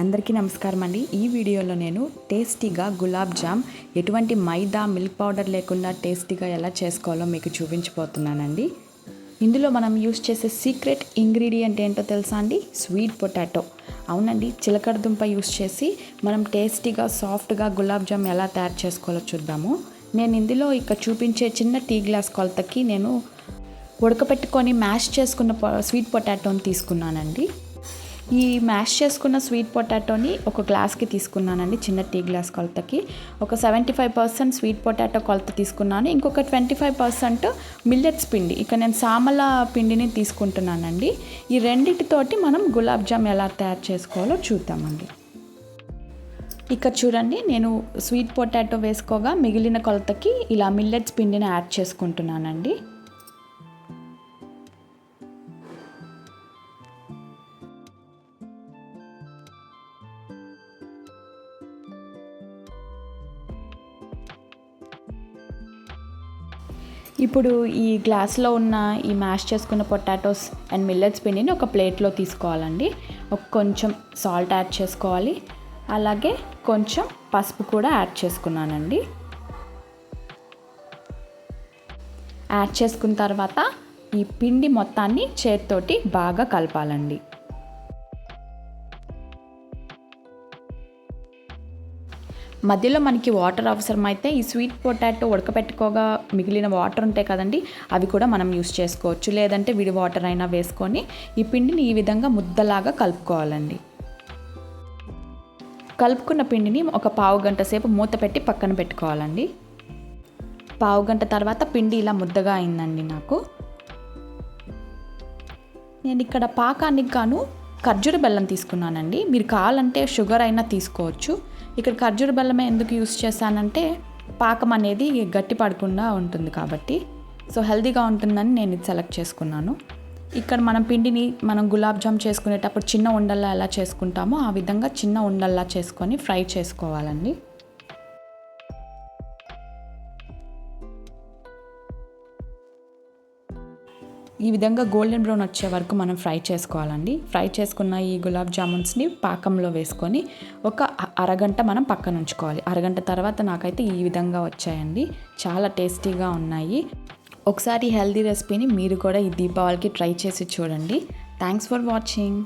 అందరికీ నమస్కారం అండి. ఈ వీడియోలో నేను టేస్టీగా గులాబ్ జామ్ ఎటువంటి మైదా మిల్క్ పౌడర్ లేకుండా టేస్టీగా ఎలా చేసుకోవాలో మీకు చూపించబోతున్నానండి. ఇందులో మనం యూస్ చేసే సీక్రెట్ ఇంగ్రీడియంట్ ఏంటో తెలుసా అండి? Sweet potato. అవునండి చిలకడ దుంప యూస్ చేసి మనం టేస్టీగా సాఫ్ట్గా గులాబ్ జామ్ ఎలా తయారు చేసుకోవాలో చూద్దాము. నేను ఇందులో ఇక చూపించే చిన్న టీ గ్లాస్ కొలతకి నేను ఉడకపెట్టుకొని మ్యాష్ చేసుకున్న స్వీట్ పొటాటోని తీసుకున్నానండి. ఈ మ్యాష్ చేసుకున్న స్వీట్ పొటాటోని ఒక గ్లాస్కి తీసుకున్నానండి చిన్న టీ గ్లాస్ కొలతకి. ఒక seventy five percent sweet potato కొలత తీసుకున్నాను ఇంకొక ట్వంటీ ఫైవ్ పర్సెంట్ మిల్లెట్స్ పిండి. ఇక నేను సామల పిండిని తీసుకుంటున్నానండి. ఈ రెండింటితోటి మనం గులాబ్ జామ్ ఎలా తయారు చేసుకోవాలో చూద్దామండి. ఇక్కడ చూడండి నేను స్వీట్ పొటాటో వేసుకోగా మిగిలిన కొలతకి ఇలా మిల్లెట్స్ పిండిని యాడ్ చేసుకుంటున్నానండి. ఇప్పుడు ఈ గ్లాస్లో ఉన్న ఈ మ్యాష్ చేసుకున్న పొటాటోస్ అండ్ మిల్లెట్స్ పిండిని ఒక ప్లేట్లో తీసుకోవాలండి. ఒక కొంచెం సాల్ట్ యాడ్ చేసుకోవాలి. అలాగే కొంచెం పసుపు కూడా యాడ్ చేసుకున్నానండి. యాడ్ చేసుకున్న తర్వాత ఈ పిండి మొత్తాన్ని చేతితోటి బాగా కలపాలండి. మధ్యలో మనకి వాటర్ అవసరమైతే ఈ స్వీట్ పొటాటో ఉడకపెట్టుకోగా మిగిలిన వాటర్ ఉంటాయి కదండి అవి కూడా మనం యూస్ చేసుకోవచ్చు. లేదంటే విడి వాటర్ అయినా వేసుకొని ఈ పిండిని ఈ విధంగా ముద్దలాగా కలుపుకోవాలండి. కలుపుకున్న పిండిని ఒక పావు గంట సేపు మూత పెట్టి పక్కన పెట్టుకోవాలండి. పావు గంట తర్వాత పిండి ఇలా ముద్దగా అయిందండి నాకు. నేను ఇక్కడ పాకానికి గాను ఖర్జూర బెల్లం తీసుకున్నానండి. మీరు కావాలంటే షుగర్ అయినా తీసుకోవచ్చు. ఇక్కడ ఖర్జూర బెల్లమే ఎందుకు యూస్ చేశానంటే పాకం అనేది గట్టి పడకుండా ఉంటుంది కాబట్టి. సో హెల్దీగా ఉంటుందని నేను ఇది సెలెక్ట్ చేసుకున్నాను. ఇక్కడ మనం పిండిని మనం గులాబ్ జామ్ చేసుకునేటప్పుడు చిన్న ఉండల్లా ఎలా చేసుకుంటామో ఆ విధంగా చిన్న ఉండల్లా చేసుకొని ఫ్రై చేసుకోవాలండి. ఈ విధంగా గోల్డెన్ బ్రౌన్ వచ్చే వరకు మనం ఫ్రై చేసుకోవాలండి. ఫ్రై చేసుకున్న ఈ గులాబ్ జామున్స్ని పాకంలో వేసుకొని ఒక అరగంట మనం పక్కన ఉంచుకోవాలి. అరగంట తర్వాత నాకైతే ఈ విధంగా వచ్చాయండి. చాలా టేస్టీగా ఉన్నాయి. ఒకసారి హెల్దీ రెసిపీని మీరు కూడా ఈ దీపావళికి ట్రై చేసి చూడండి. Thanks for watching.